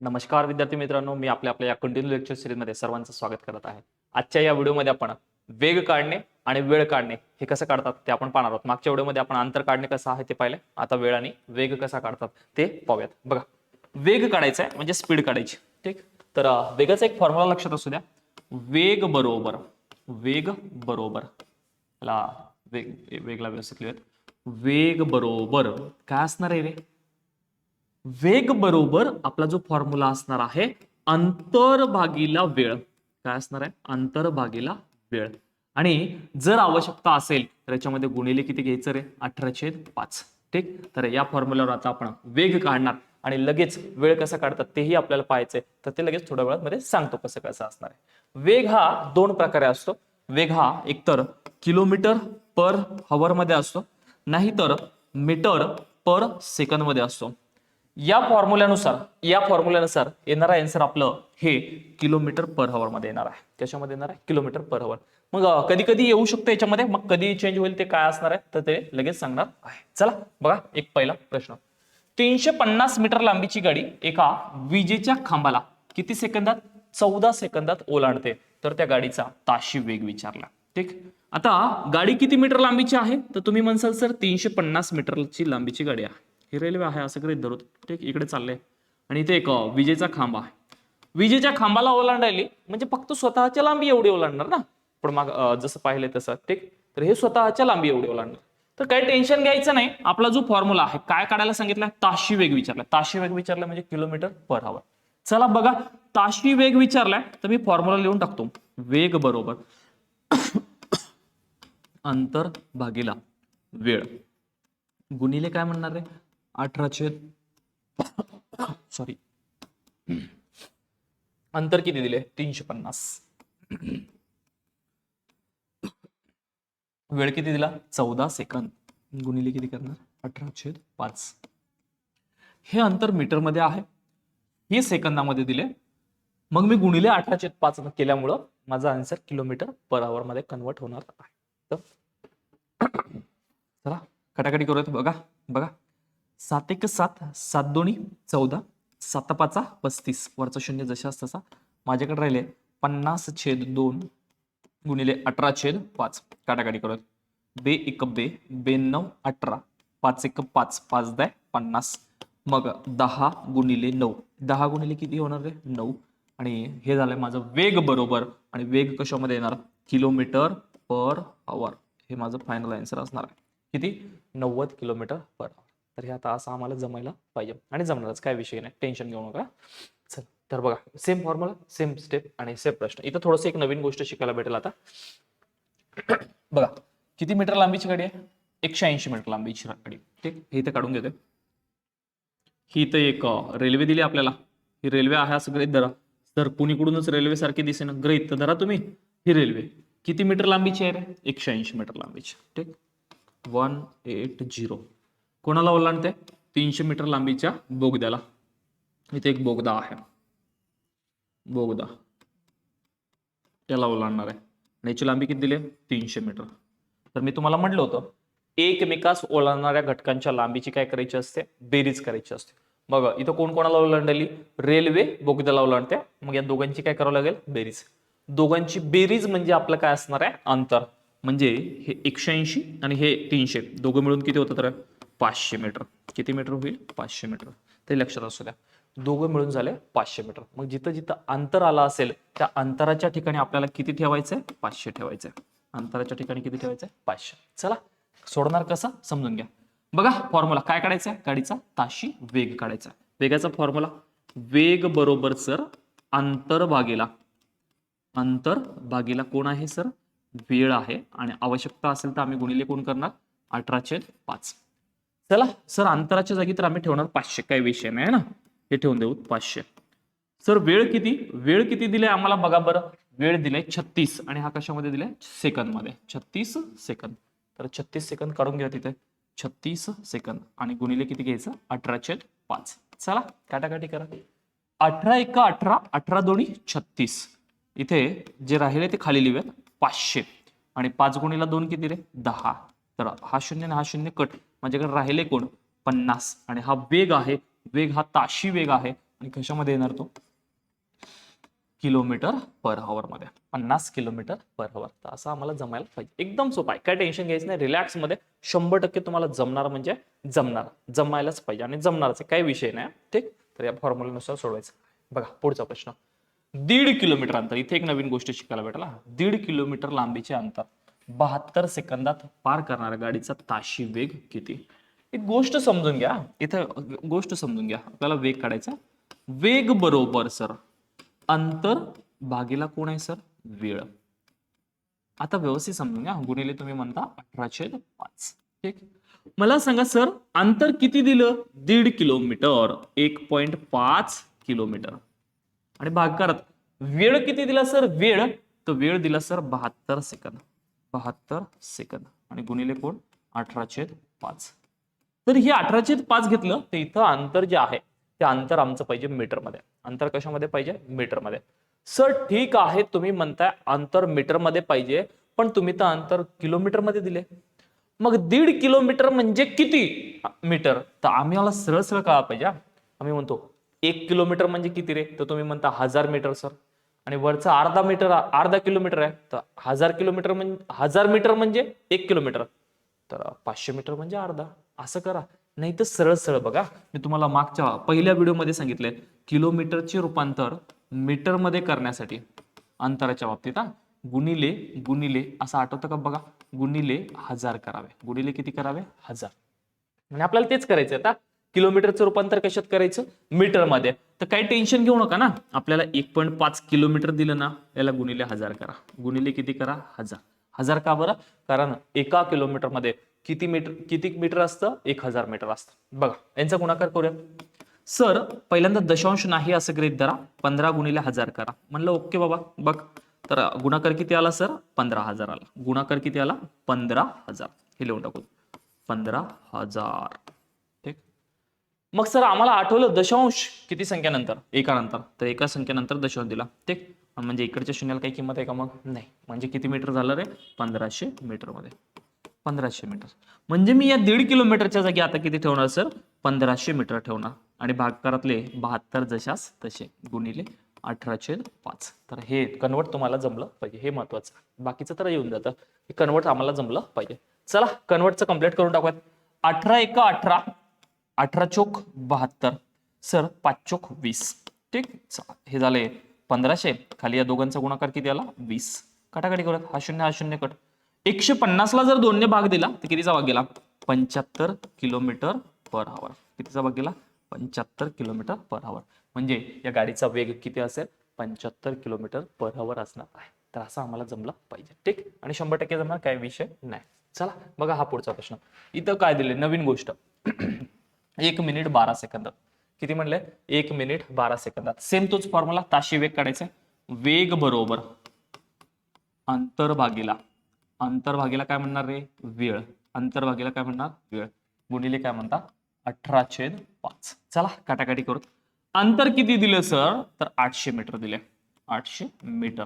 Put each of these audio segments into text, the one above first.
नमस्कार विद्यार्थी मित्रांनो मी आपल्या आपल्या या कंटिन्यू लेक्चर सिरीजमध्ये सर्वांचं स्वागत करत आहे. आजच्या या व्हिडिओमध्ये आपण वेग काढणे आणि वेळ काढणे हे कसं काढतात ते आपण पाहणार आहोत. मागच्या व्हिडिओमध्ये आपण अंतर काढणे कसं आहे ते पाहिलं आता वेळ आणि वेग कसा काढतात ते पाहूयात. बघा वेग काढायचा आहे म्हणजे स्पीड काढायची. ठीक? तर वेगाचा एक फॉर्म्युला लक्षात असू द्या. वेग बरोबर वेग बरोबर. ला वेग वेगला व्यवस्थित लिहूयात. वेग बरोबर. काय असणार आहे रे? वेग बरोबर आपला जो फॉर्म्युला असणार आहे अंतर भागीला वेळ. काय असणार आहे? अंतर भागीला वेळ. आणि जर आवश्यकता असेल तर याच्यामध्ये गुणिले किती घ्यायचं रे? अठराशे पाच. ठीक? तर या फॉर्म्युल्यावर आता आपण वेग काढणार. आणि लगेच वेळ कसा काढतात तेही आपल्याला पाहायचंय. तर ते लगेच थोड्या वेळात मध्ये सांगतो कसं कसं असणार आहे. वेग हा दोन प्रकारे असतो. वेग हा एकतर किलोमीटर पर हवर मध्ये असतो. नाहीतर मीटर पर सेकंदमध्ये असतो. या फॉर्म्युल्यानुसार या फॉर्म्युल्यानुसार येणारा आन्सर आपलं हे किलोमीटर पर हवर मध्ये येणार आहे. त्याच्यामध्ये येणार आहे? किलोमीटर पर हवर मग कधी कधी येऊ शकतं याच्यामध्ये. मग कधी चेंज होईल ते काय असणार आहे? तर ते लगेच सांगणार आहे. चला बघा एक पहिला प्रश्न. तीनशे पन्नास मीटर लांबीची गाडी एका विजेच्या खांबाला किती सेकंदात? चौदा सेकंदात ओलांडते. तर त्या गाडीचा ताशी वेग विचारला. ठीक? आता गाडी किती मीटर लांबीची आहे? तर तुम्ही म्हणसाल सर तीनशे पन्नास मीटरची लांबीची गाडी आहे. ही रेल्वे आहे असं गृहित धरू. ठीक इकडे चाललंय. आणि इथे एक विजेचा खांब आहे. विजेच्या खांबाला ओलांडायली म्हणजे फक्त स्वतःच्या लांबी एवढी ओलांडणार ना? पण मग जसं पाहिलंय तसं ठीक? तर हे स्वतःच्या लांबी एवढी ओलांडणार. तर काही टेन्शन घ्यायचं नाही. आपला जो फॉर्म्युला आहे काय काढायला सांगितलं? ताशी वेग विचारला ताशी वेग विचारला म्हणजे किलोमीटर पर आवर चला बघा ताशी वेग विचारलाय तर मी फॉर्म्युला लिहून टाकतो. वेग बरोबर. अंतर भागीला. वेळ. गुणिले काय म्हणणार रे? अठराशे सॉरी अंतर किती दिले? तीनशे पन्नास. वेळ किती दिला? चौदा सेकंद. गुणिले किती करणार? अठराशे पाच. हे अंतर मीटरमध्ये आहे. हे सेकंदामध्ये दिले. मग मी गुणिले अठराशे पाच केल्यामुळं माझा आन्सर किलोमीटर पर आवर मध्ये कन्वर्ट होणार आहे. तर चला कटाकटी करूयात. बघा बघा. सात एक सात सात दोन्ही चौदा सात पाचा पस्तीस. वरचा शून्य जशाच तसा माझ्याकडे राहिले पन्नास छेद दोन गुणिले अठरा छेद पाच. काटाकाटी करूयात. बे एक बे बेण्णव अठरा. पाच एक पाच पाच दाय पन्नास. मग दहा गुणिले नऊ. दहा गुणिले किती होणार रे? नऊ. आणि हे झालंय माझं वेग बरोबर. आणि वेग कशामध्ये येणार? किलोमीटर पर आवर हे माझं फायनल आन्सर असणार आहे. किती? नव्वद किलोमीटर पर आवर तर हे आता असं आम्हाला जमायला पाहिजे. आणि जमणारच काय विषय नाही. टेन्शन घेऊ नका. चल तर बघा सेम फॉर्म्युला सेम स्टेप आणि सेम प्रश्न. इथं थोडंसं एक नवीन गोष्ट शिकायला भेटेल आता. बघा किती मीटर लांबीची गाडी आहे? एकशे ऐंशी मीटर लांबीची गाडी. ठीक हे इथे काढून घेते ही इथं एक रेल्वे दिली आपल्याला. ही रेल्वे आहे असं गृहित धरा. तर पुणेकडूनच रेल्वे सारखी दिसे ना तर धरा तुम्ही. ही रेल्वे किती मीटर लांबीची आहे रे? एकशे ऐंशी मीटर लांबीची. ठीक. वन एट झिरो कोणाला ओलांडते तीनशे मीटर लांबीच्या बोगद्याला. इथे एक बोगदा आहे. बोगदा. त्याला ओलांडणार आहे. आणि याची लांबी किती दिली? तीनशे मीटर. तर मी तुम्हाला म्हटलं होतं एकमेकास ओलांडणाऱ्या घटकांच्या लांबीची काय करायची असते? बेरीज करायची असते. बघा इथं कोण कोणाला ओलांडली रेल्वे बोगद्याला ओलांडते मग या दोघांची काय करावं लागेल? बेरीज. दोघांची बेरीज म्हणजे आपलं काय असणार आहे? अंतर. म्हणजे हे एकशे ऐंशी आणि हे तीनशे. दोघं मिळून किती होतं तर? पाचशे मीटर. किती मीटर होईल? पाचशे मीटर. ते लक्षात असू द्या. दोघं मिळून झाले पाचशे मीटर. मग जिथं जिथं अंतर आलं असेल त्या अंतराच्या ठिकाणी आपल्याला किती ठेवायचंय? पाचशे ठेवायचंय. अंतराच्या ठिकाणी किती ठेवायचंय? पाचशे. चला सोडणार कसं? समजून घ्या. बघा फॉर्म्युला काय काढायचा आहे गाडीचा ताशी वेग काढायचा. वेगाचा फॉर्म्युला वेग बरोबर सर अंतर भागीला. अंतर भागीला कोण आहे सर? वेळ आहे. आणि आवश्यकता असेल तर आम्ही गुणिले कोण करणार? अठराशे पाच. चला सर अंतराच्या जागी तर आम्ही ठेवणार पाचशे. काही विषय नाही ना? हे ठेवून देऊ पाचशे. सर वेळ किती? वेळ किती दिले आम्हाला? बघा बरं. वेळ दिलाय छत्तीस आणि हा कशामध्ये दिलाय? सेकंदमध्ये छत्तीस सेकंद. तर छत्तीस सेकंद काढून घ्या तिथे. छत्तीस सेकंद. आणि गुणिले किती घ्यायचं? अठराशे पाच. चला काटाकाटी करा. अठरा एका अठरा अठरा दोन्ही छत्तीस. इथे जे राहिले ते खाली लिहूयात. पाचशे. आणि पाच गुणीला दोन किती रे दहा. तर हा शून्य आणि हा शून्य कट. माझ्याकडे राहिले कोण? पन्नास. आणि हा वेग आहे. वेग हा ताशी वेग आहे. आणि कशामध्ये येणार तो? किलोमीटर पर हवर मध्ये. पन्नास किलोमीटर पर हवर तर असं आम्हाला जमायला पाहिजे. एकदम सोपं आहे. काय टेन्शन घ्यायचं नाही. रिलॅक्समध्ये शंभर टक्के तुम्हाला जमणार म्हणजे जमणार. जमायलाच पाहिजे. आणि जमणारच आहे. काही विषय नाही. ठीक? तर या फॉर्म्युल्यानुसार सोडवायचं. बघा पुढचा प्रश्न. दीड किलोमीटर अंतर. इथे एक नवीन गोष्ट शिकायला भेटला दीड किलोमीटर लांबीचे अंतर. बहात्तर सेकंदात पार करणाऱ्या गाडीचा ताशी वेग किती? एक गोष्ट समजून घ्या. इथं गोष्ट समजून घ्या. आपल्याला वेग काढायचा वेग बरोबर सर. अंतर भागीला कोण आहे सर? वेळ. आता व्यवस्थित समजून घ्या. गुणिले तुम्ही म्हणता अठराशे पाच. ठीक? मला सांगा सर अंतर किती दिलं? दीड किलोमीटर. एक पॉइंट पाच किलोमीटर. आणि भाग करत वेळ किती दिला सर? वेळ. तर वेळ दिला सर बहात्तर सेकंद. बहात्तर सेकंद आणि गुणिले कोण? अठराशे पाच. तर हे अठराशे पाच घेतलं तर इथं अंतर जे आहे ते अंतर आमचं पाहिजे मीटरमध्ये. अंतर कशामध्ये पाहिजे? मीटरमध्ये. सर ठीक आहे तुम्ही म्हणताय अंतर मीटरमध्ये पाहिजे पण तुम्ही तर अंतर किलोमीटरमध्ये दिले. मग दीड किलोमीटर म्हणजे किती मीटर? तर आम्ही मला सरळ सरळ कळा पाहिजे आम्ही म्हणतो एक किलोमीटर म्हणजे किती रे? तर तुम्ही म्हणता हजार मीटर सर. आणि वरचा अर्धा मीटर अर्धा किलोमीटर आहे. तर हजार किलोमीटर म्हणजे हजार मीटर म्हणजे एक किलोमीटर. तर पाचशे मीटर म्हणजे अर्धा. असं करा. नाही तर सरळ सरळ बघा. मी तुम्हाला मागच्या पहिल्या व्हिडिओमध्ये सांगितले किलोमीटरचे रूपांतर मीटरमध्ये करण्यासाठी अंतराच्या बाबतीत हा. गुणिले गुणिले असं आठवतं का बघा? गुणिले हजार करावे. गुणिले किती करावे? हजार. म्हणजे आपल्याला तेच करायचं आता. किलोमीटरचं रूपांतर कशात करायचं? मीटरमध्ये. तर काही टेन्शन घेऊ नका ना. आपल्याला एक पॉईंट पाच किलोमीटर दिलं ना याला गुणिले हजार करा. गुणिले किती करा? हजार. हजार का बरं? कारण एका किलोमीटरमध्ये किती मीटर किती मीटर असतं? एक हजार मीटर असतं. बघा यांचा गुणाकार करूया. सर पहिल्यांदा दशांश नाही असं ग्रेट धरा. पंधरा गुणिले हजार करा. म्हणलं ओके बाबा बघ. तर गुणाकार किती आला सर? पंधरा हजार आला. गुणाकार किती आला? पंधरा हजार. हे लिहून टाकू. पंधरा हजार. मग सर आम्हाला आठवलं दशांश किती संख्यानंतर? एकानंतर. तर एका संख्येनंतर दशांश दिला. ठीक? म्हणजे इकडच्या शून्याला काही किंमत आहे का मग? नाही. म्हणजे किती मीटर झालं रे? पंधराशे मीटरमध्ये पंधराशे मीटर. म्हणजे मी या दीड किलोमीटरच्या जागी आता किती ठेवणार सर? पंधराशे मीटर ठेवणार. आणि भागकारातले बहात्तर जशास तसे गुणिले अठराशे पाच. तर हे कन्वर्ट तुम्हाला जमलं पाहिजे. हे महत्वाचं. बाकीचं तर येऊन जातं. हे कन्वर्ट आम्हाला जमलं पाहिजे. चला कन्वर्टचं कंप्लीट करून टाकूयात. अठरा एका अठरा. अठरा चोक बहात्तर सर पाच चोक वीस. ठीक? हे झाले पंधराशे. खाली या दोघांचा गुणाकार किती आला? वीस. काटाकाटी करत हा शून्य हा शून्य कट. एकशे पन्नासला जर दोनने भाग दिला तर कितीचा भाग गेला? पंच्याहत्तर किलोमीटर पर आवर कितीचा भाग गेला? पंच्याहत्तर किलोमीटर पर आवर म्हणजे या गाडीचा वेग किती असेल? पंच्याहत्तर किलोमीटर पर आवर असणार आहे. तर असं आम्हाला जमलं पाहिजे. ठीक? आणि शंभर टक्के जमणार काय विषय नाही. चला बघा हा पुढचा प्रश्न. इथं काय दिले नवीन गोष्ट. एक मिनिट बारा सेकंदात. किती म्हणले? एक मिनिट बारा सेकंदात. सेम तोच फॉर्म्युला ताशी वेग काढायचा वेग बरोबर अंतर्भागीला. अंतर्भागीला काय म्हणणार रे? वेळ. अंतर्भागीला काय म्हणणार? वेळ. गुणिले काय म्हणता? अठरा छेद पाच. चला काटाकाटी करू. अंतर किती दिलं सर? तर आठशे मीटर दिले. आठशे मीटर.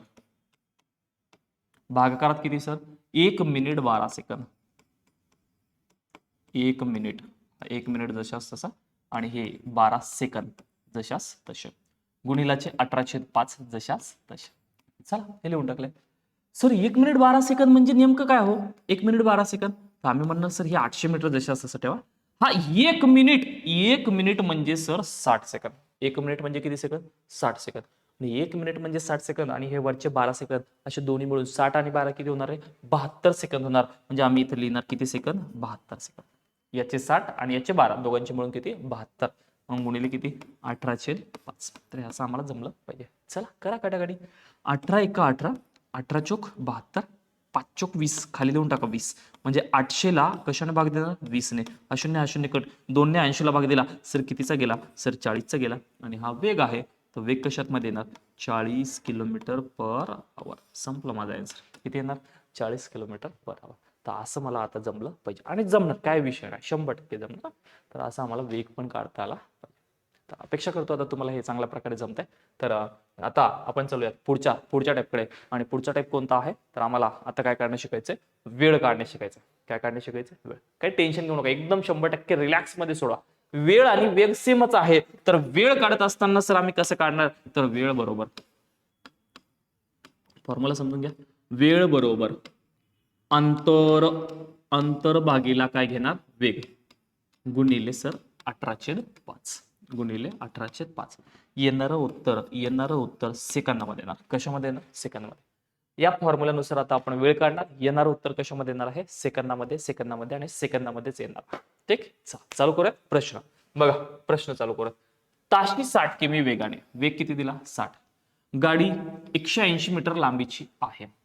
भागाकारात किती सर? एक मिनिट बारा सेकंद. एक मिनिट. एक मिनिट जशास तसा. आणि हे बारा सेकंद जशास तसे. गुणिलाचे अठराशे पाच जशास तसे. चला हे लिहून टाकले. सर एक मिनिट बारा सेकंद म्हणजे नेमकं काय हो? एक मिनिट बारा सेकंद. तर आम्ही म्हणणार सर हे आठशे मीटर जशास तसं ठेवा. हा एक मिनिट एक मिनिट म्हणजे सर साठ सेकंद. एक मिनिट म्हणजे किती सेकंद? साठ सेकंद. आणि एक मिनिट म्हणजे साठ सेकंद आणि हे वरचे बारा सेकंद. असे दोन्ही मिळून साठ आणि बारा किती होणार आहे? बहात्तर सेकंद होणार. म्हणजे आम्ही इथे लिहिणार किती सेकंद? बहात्तर सेकंद. याचे साठ आणि याचे बारा. दोघांचे मिळून किती? बहात्तर. मग गुणिले किती? अठराशे पाच. तर हे असं आम्हाला जमलं पाहिजे. चला करा काटाकाटी. अठरा एका अठरा. अठरा चोक बहात्तर. पाच चोक वीस. खाली देऊन टाका वीस. म्हणजे आठशेला कशाने भाग दिला? वीसने. अशून्य अशून्य कट. दोनने ऐंशीला भाग दिला. सर कितीचा गेला? सर चाळीसचा गेला. आणि हा वेग आहे. तर वेग कशात मध्ये येणार? चाळीस किलोमीटर पर आवर संपलं माझा आन्सर किती येणार? चाळीस किलोमीटर पर आवर तर असं मला आता जमलं पाहिजे. आणि जमणार काय विषय नाही. शंभर टक्के जमणार. तर असं आम्हाला वेग पण काढता आला तर अपेक्षा करतो आता तुम्हाला हे चांगल्या प्रकारे जमतंय. तर आता आपण चालूयात पुढच्या पुढच्या टाईपकडे आणि पुढचा टाईप कोणता आहे? तर आम्हाला आता काय काढणं शिकायचंय? वेळ काढणे शिकायचं काय काढणे शिकायचं वेळ. काही टेन्शन घेऊ नका. एकदम शंभर टक्के रिलॅक्समध्ये सोडा. वेळ आणि वेग सेमच आहे. तर वेळ काढत असताना सर आम्ही कसं काढणार? तर वेळ बरोबर. फॉर्म्युला समजून घ्या. वेळ बरोबर. अंतर अंतर भागीला काय घेणार? वेग. गुणिले सर अठरा छेद पाच. गुणिले अठरा छेद पाच. येणारं उत्तर येणारं उत्तर सेकंदामध्ये येणार. कशामध्ये येणार? सेकंदामध्ये. या फॉर्म्युल्यानुसार आता आपण वेळ काढणार. येणारं उत्तर कशामध्ये येणार आहे? सेकंदामध्ये सेकंदामध्ये आणि सेकंदामध्येच येणार. ठीक? चा- चालू करूया. प्रश्न. बघा प्रश्न चालू करूया. ताशी साठ किमी वेगाने. वेग किती दिला? साठ. गाडी एकशे ऐंशी मीटर लांबीची आहे.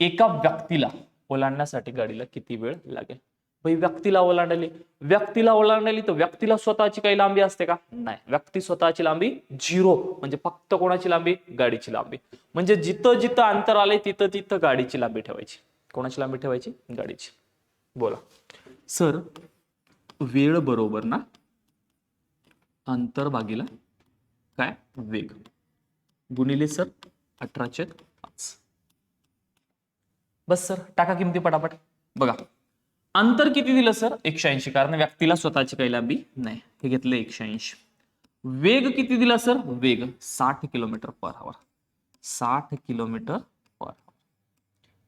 एका व्यक्तीला ओलांडण्यासाठी गाडीला किती वेळ लागेल? भाई व्यक्तीला ओलांडली. व्यक्तीला ओलांडली तर व्यक्तीला स्वतःची काही लांबी असते का? नाही. व्यक्ती स्वतःची लांबी झिरो. म्हणजे फक्त कोणाची लांबी? गाडीची लांबी. म्हणजे जिथं जिथं अंतर आले तिथं तिथं गाडीची लांबी ठेवायची. कोणाची लांबी ठेवायची? गाडीची. बोला. सर वेळ बरोबर ना? अंतर भागीला काय? वेग. गुणिले सर अठराशे पाच. बस सर टाका किमती पटापट. बघा. अंतर किती दिलं सर? एकशे ऐंशी. कारण व्यक्तीला स्वतःची काही लांबी नाही. हे घेतलं एकशे ऐंशी. वेग किती दिला सर? वेग. साठ किलोमीटर पर आवर साठ किलोमीटर पर आवर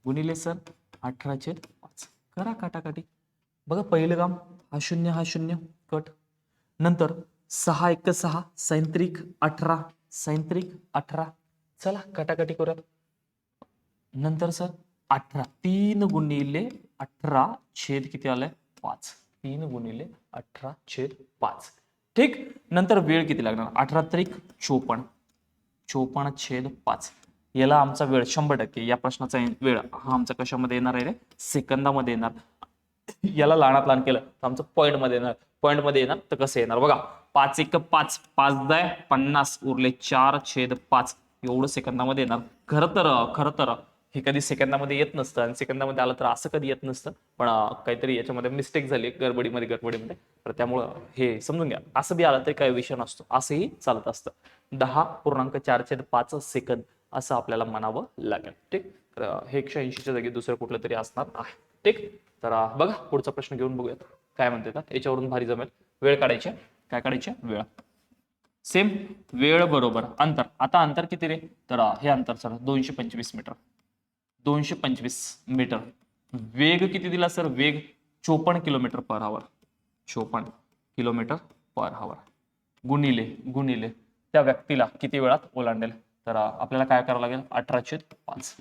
गुणिले सर अठराशे पाच. करा काटाकाटी. बघा पहिलं काम. हा शून्य हा शून्य. कट. नंतर सहा एक सहा सैंत्रिक अठरा सैंत्रिक अठरा. चला काटाकाटी करूयात. नंतर सर अठरा. तीन गुणिले अठरा छेद किती आलाय? पाच. तीन गुणिले अठरा छेद पाच. ठीक? नंतर वेळ किती लागणार? अठरा तारीख चोपन्न. चोपन्न छेद पाच. याला आमचा वेळ शंभर टक्के. या प्रश्नाचा वेळ हा आमचा कशामध्ये येणार आहे रे? सेकंदामध्ये येणार. याला लहानात लहान केलं तर आमचं पॉईंटमध्ये येणार. पॉईंटमध्ये येणार तर कसं येणार? बघा पाच एक पाच. पाच दाय पन्नास. उरले चार छेद पाच. एवढं सेकंदामध्ये येणार. खरं तर खरं तर हे कधी सेकंदामध्ये येत नसतं आणि सेकंदामध्ये आलं तर असं कधी येत नसतं. पण काहीतरी याच्यामध्ये मिस्टेक झाली गडबडीमध्ये गडबडीमध्ये. तर त्यामुळं हे समजून घ्या. असं बी आलं तरी काही विषय नसतो. असंही चालत असतं. दहा पूर्णांक चार छेद पाच सेकंद असं आपल्याला म्हणावं लागेल. ठीक? तर हे एकशे ऐंशीच्या जागी दुसरं कुठलं तरी असणार आहे. ठीक? तर बघा पुढचा प्रश्न घेऊन बघूयात. काय म्हणते का? याच्यावरून भारी जमेल. वेळ काढायची काय काढायची? वेळ. सेम वेळ बरोबर अंतर. आता अंतर किती रे? तर हे अंतर सर दोनशे पंचवीस मीटर. दोनशे पंचवीस मीटर. वेग किती दिला सर? वेग चोपन्न किलोमीटर पर आवर चोपन्न किलोमीटर पर आवर गुणिले गुणिले. त्या व्यक्तीला किती वेळात ओलांडेल? तर आपल्याला काय करावं लागेल? अठराशे पाच.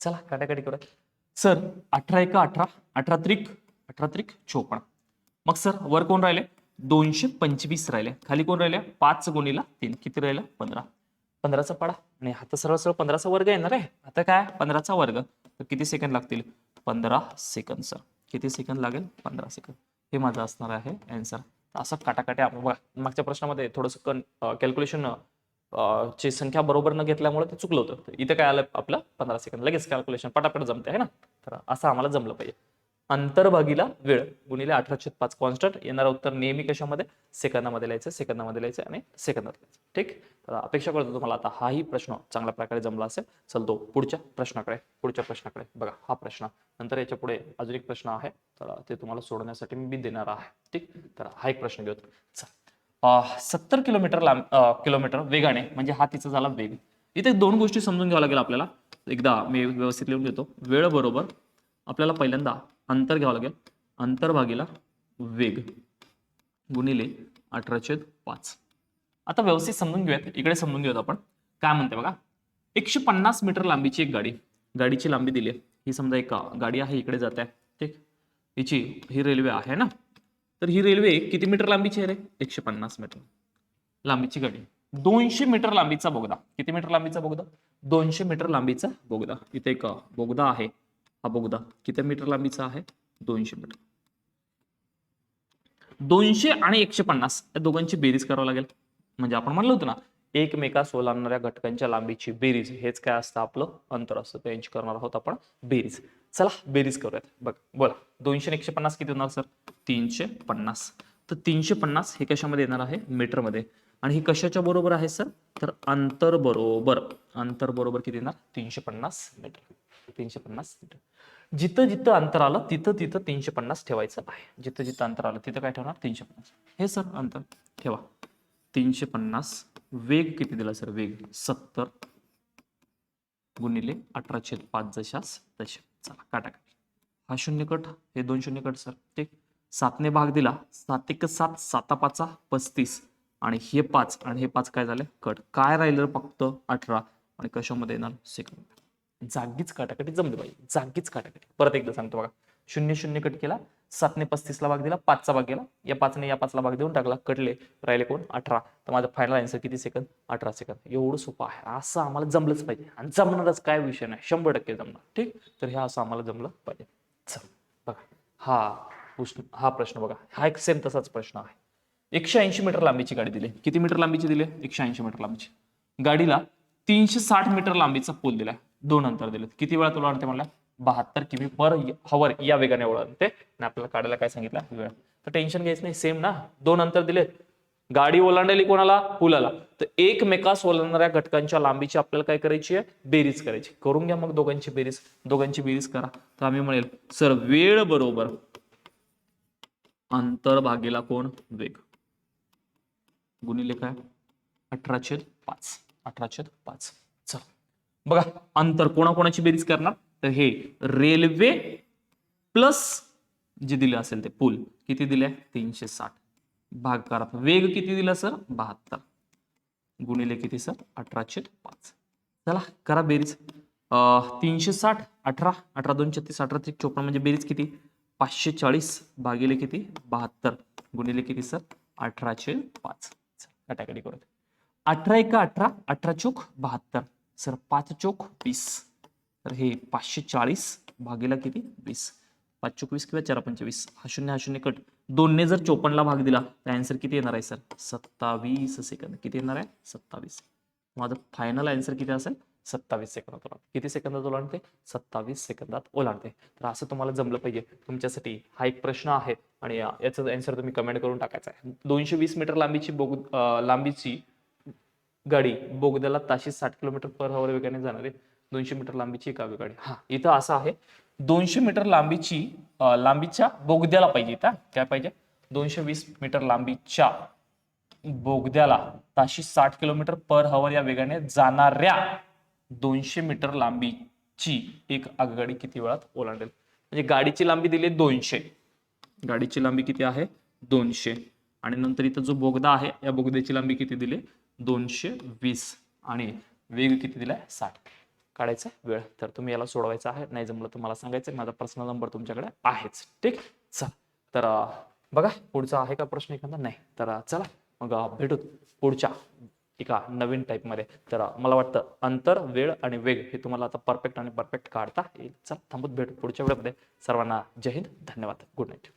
चला काटाकाटी करूया. सर अठरा एक अठरा अठरा त्रिक अठरा त्रिक चोपन्न. मग सर वर कोण राहिले? दोनशे पंचवीस राहिले. खाली कोण राहिले? पाच गुणीला तीन. किती राहिलं? पंधरा. पंधराचा पाडा. आणि आता सरळ सरळ पंधराचा वर्ग येणार आहे. आता काय? पंधराचा वर्ग. तर किती सेकंद लागतील? पंधरा सेकंद सर किती सेकंद लागेल? पंधरा सेकंद हे माझं असणार आहे अँसर असं काटाकाटे मागच्या प्रश्नामध्ये थोडंसं कन कॅल्क्युलेशन ची संख्या बरोबर न घेतल्यामुळे ते चुकलं होतं. इथं काय आलं आपलं? पंधरा सेकंद लगेच कॅल्क्युलेशन पटापट जमते आहे ना? तर असं आम्हाला जमलं पाहिजे. अंतर्भागीला वेळ गुणिले अठराशे पाच कॉन्स्टंट. येणार उत्तर नेहमी कशामध्ये? सेकंदामध्ये लिहायचं सेकंदामध्ये लिहायचं आणि सेकंदात लिहायचं. ठीक? तर अपेक्षा करतो तुम्हाला आता हाही प्रश्न चांगल्या प्रकारे जमला असेल चलतो पुढच्या प्रश्नाकडे पुढच्या प्रश्नाकडे. बघा हा प्रश्न. नंतर याच्यापुढे अजून एक प्रश्न आहे तर ते तुम्हाला सोडवण्यासाठी मी देणार आहे. ठीक? तर हा एक प्रश्न घेऊ चल. सत्तर किलोमीटर लांब किलोमीटर वेगाने म्हणजे हा तिचा झाला वेग. इथे दोन गोष्टी समजून घ्यावं लागेल आपल्याला. एकदा मी व्यवस्थित लिहून घेतो. वेळ बरोबर आपल्याला पहिल्यांदा अंतर घ्यावं लागेल. अंतर भागीला वेग गुणिले अठराशे पाच आता व्यवस्थित समजून घेऊयात. इकडे समजून घेऊयात आपण. काय म्हणते बघा? एकशे पन्नास मीटर लांबीची एक गाडी. गाडीची लांबी दिली आहे. ही समजा एक गाडी आहे इकडे जात आहे. ठीक? हिची ही रेल्वे आहे ना? तर ही रेल्वे किती मीटर लांबीची आहे रे? एकशे पन्नास मीटर. लांबीची गाडी. दोनशे मीटर लांबीचा बोगदा. किती मीटर लांबीचा बोगदा? दोनशे मीटर लांबीचा बोगदा. इथे एक बोगदा आहे. हा बोगदा किती मीटर लांबीचा आहे? दोनशे मीटर. दोनशे आणि एकशे पन्नास. या दोघांची बेरीज करावं लागेल. म्हणजे आपण म्हणलो होतो ना एकमेकास ओलांडणाऱ्या घटकांच्या लांबीची बेरीज हेच काय असतं आपलं? अंतर असतं. त्यांची करणार आहोत आपण बेरीज. चला बेरीज करूयात. बघ बोला. दोनशे आणि एकशे पन्नास किती होणार सर? तीनशे पन्नास. तर तीनशे पन्नास हे कशामध्ये येणार आहे? मीटरमध्ये. आणि ही कशाच्या बरोबर आहे सर? तर अंतर बरोबर अंतर बरोबर किती येणार? तीनशे पन्नास मीटर. तीनशे पन्नास मीटर. जिथं जिथं अंतर आलं तिथं तिथं तीनशे पन्नास ठेवायचं आहे. जिथं जिथं अंतर आलं तिथं काय ठेवणार? तीनशे पन्नास. हे सर अंतर ठेवा. तीनशे पन्नास वेग किती दिला सर? वेग सत्तर गुणिले अठरा छेद पाच जशास तसे चला काटा हा शून्य कट हे दोन शून्य कट सर. ठीक. सातने भाग दिला. सात एक सात साता पाचा पस्तीस. आणि हे पाच आणि हे पाच काय झाले? कट. काय राहिलं फक्त अठरा? आणि कशामध्ये येणार? सेकंड जागीच काटाकाटी जमली पाहिजे जागीच काटाकाटी. परत एकदा सांगतो बघा. शून्य शून्य कट केला. सातने पस्तीसला भाग दिला. पाचचा भाग गेला. या पाचने या पाचला भाग देऊन टाकला. कटले. राहिले कोण? अठरा. तर माझं फायनल आन्सर किती सेकंद अठरा सेकंद एवढं सोपं आहे. असं आम्हाला जमलंच पाहिजे. आणि जमणारच काय विषय नाही. शंभर टक्के जमणार. ठीक? तर हे असं आम्हाला जमलं पाहिजे. चल. बघा. हा प्रश्न हा प्रश्न बघा. हा एक सेम तसाच प्रश्न आहे. एकशे ऐंशी मीटर लांबीची गाडी दिली. किती मीटर लांबीची दिली? एकशे ऐंशी मीटर लांबीची. गाडीला तीनशे साठ मीटर लांबीचा पूल दिला दोन अंतर दिले किती वेळा तुला आणते म्हणला? बहात्तर किमी पर हवर या वेगाने ओळखते आणि आपल्याला काढायला काय सांगितलं? वेळ. तर टेन्शन घ्यायचं नाही. सेम ना? दोन अंतर दिले गाडी ओलांडली कोणाला? पुलाला. तर एकमेकास ओलांडणाऱ्या घटकांच्या लांबीची आपल्याला काय करायची आहे? बेरीज करायची. करून घ्या मग दोघांची बेरीज. दोघांची बेरीज करा. तर आम्ही म्हणेल सर वेळ बरोबर. अंतर भागेला कोण? वेग. गुणिले काय? अठरा छेद पाच. अठरा छेद पाच. चल. बघा अंतर कोणाकोणाची बेरीज करणार? तर हे रेल्वे प्लस जे दिलं असेल ते पूल किती दिले? तीनशे साठ. भाग करा. वेग किती दिला सर? बहात्तर. गुणिले किती सर? अठरा पाच. चला करा बेरीज. अं, तीनशे साठ अठरा अठरा दोन छत्तीस अठरा ते चोपन्न म्हणजे बेरीज किती? पाचशे चाळीस. भागिले किती? बहात्तर. गुणिले किती सर? अठराशे पाच. कटाकटी करत अठरा एक अठरा अठरा चोक बहात्तर. सर पाच चोक वीस. तर हे पाचशे चाळीस भागीला किती? वीस. पाच चोक वीस किंवा चार पंचवीस. हा शून्य हा शून्य कट. दोनने जर चोपन्नला भाग दिला तर आन्सर किती येणार आहे सर? सत्तावीस सेकंद किती येणार आहे? सत्तावीस. माझं फायनल आन्सर किती असेल? सत्तावीस सेकंदात ओलांडते. किती सेकंदात ओलांडते? सत्तावीस सेकंदात ओलांडते. तर असं तुम्हाला जमलं पाहिजे. तुमच्यासाठी हा एक प्रश्न आहे आणि याचा याचं आन्सर तुम्ही कमेंट करून टाकायचा आहे. दोनशे वीस मीटर लांबीची बोग लांबीची गाडी बोगद्याला ताशी साठ किलोमीटर पर हवर वेगाने जाणारे दोनशे मीटर लांबीची एका गाडी. हा इथं असं आहे. दोनशे मीटर लांबीची लांबीच्या बोगद्याला पाहिजे इथं. काय पाहिजे? दोनशे वीस मीटर लांबीच्या बोगद्याला ताशी साठ किलोमीटर पर हवर या वेगाने जाणाऱ्या दोनशे मीटर लांबीची एक आगगाडी किती वेळात ओलांडेल? म्हणजे गाडीची लांबी दिली दोनशे. गाडीची लांबी किती आहे? दोनशे. आणि नंतर इथं जो बोगदा आहे या बोगद्याची लांबी किती दिली? दोनशे वीस. आणि वेग किती दिलाय? साठ. काढायचा वेळ. तर तुम्ही याला सोडवायचा आहे. नाही जमलं तर मला सांगायचं माझा पर्सनल नंबर तुमच्याकडे आहेच. ठीक? चल. तर बघा पुढचा आहे का प्रश्न एखादा? नाही. तर चला. मग भेटूत पुढच्या एका नवीन टाईपमध्ये तर मला वाटतं अंतर वेळ आणि वेग हे तुम्हाला आता परफेक्ट आणि परफेक्ट काढता येईल. चला थांबूत भेट पुढच्या वेळेमध्ये. सर्वांना जय हिंद धन्यवाद. Good night